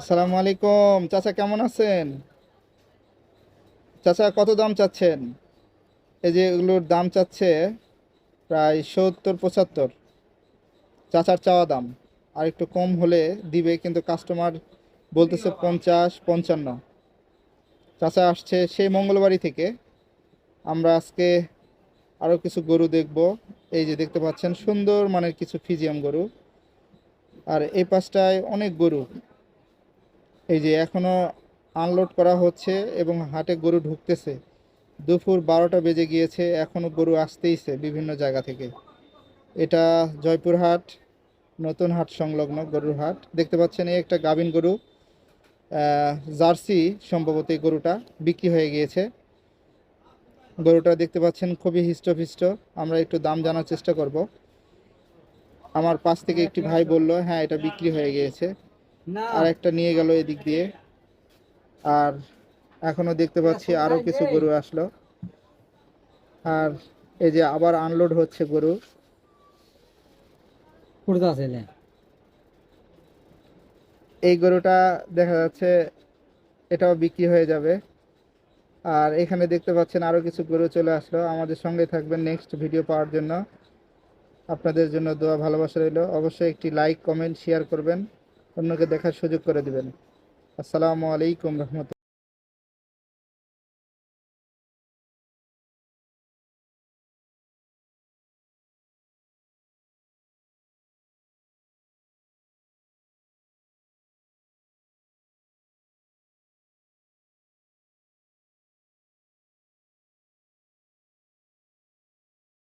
আসসালামু আলাইকুম। চাচা কেমন আছেন? চাচা কত দাম চাচ্ছেন? এই যে এগুলোর দাম চাচ্ছে প্রায় সত্তর, পঁচাত্তর। চাচার চাওয়া দাম। আর একটু কম হলে দিবে, কিন্তু কাস্টমার বলতেছে পঞ্চাশ, পঞ্চান্ন। চাচা আসছে সেই মঙ্গলবাড়ি থেকে। আমরা আজকে আরও কিছু গরু দেখব। এই যে দেখতে পাচ্ছেন সুন্দর মানের কিছু ফিজিয়াম গরু। আর এই পাশটায় অনেক গরু। এই যে এখনও আনলোড করা হচ্ছে এবং হাটে গরু ঢুকতেছে। দুপুর বারোটা বেজে গিয়েছে, এখনও গরু আসতেইছে বিভিন্ন জায়গা থেকে। এটা জয়পুরহাট নতুন হাট সংলগ্ন গরুর হাট। দেখতে পাচ্ছেন এই একটা গাভিন গরু জার্সি সম্ভবত এই গরুটা বিক্রি হয়ে গিয়েছে। গরুটা দেখতে পাচ্ছেন খুবই হিষ্টপিষ্ট, আমরা একটু দাম জানার চেষ্টা করব। আমার পাশ থেকে একটি ভাই বলল হ্যাঁ এটা বিক্রি হয়ে গিয়েছে। আর একটা নিয়ে গেল এদিক দিয়ে। আর এখনও দেখতে পাচ্ছি আরও কিছু গরু আসলো। আর এই যে আবার আনলোড হচ্ছে গরু। এই গরুটা দেখা যাচ্ছে এটাও বিক্রি হয়ে যাবে। আর এখানে দেখতে পাচ্ছেন আরও কিছু গরু চলে আসলো। আমাদের সঙ্গে থাকবেন নেক্সট ভিডিও পাওয়ার জন্য। আপনাদের জন্য দোয়া ভালোবাসা রইল। অবশ্যই একটি লাইক কমেন্ট শেয়ার করবেন। অন্যকে দেখার সুযোগ করে দিবেন। আসসালামু আলাইকুম রহমতুল্লাহ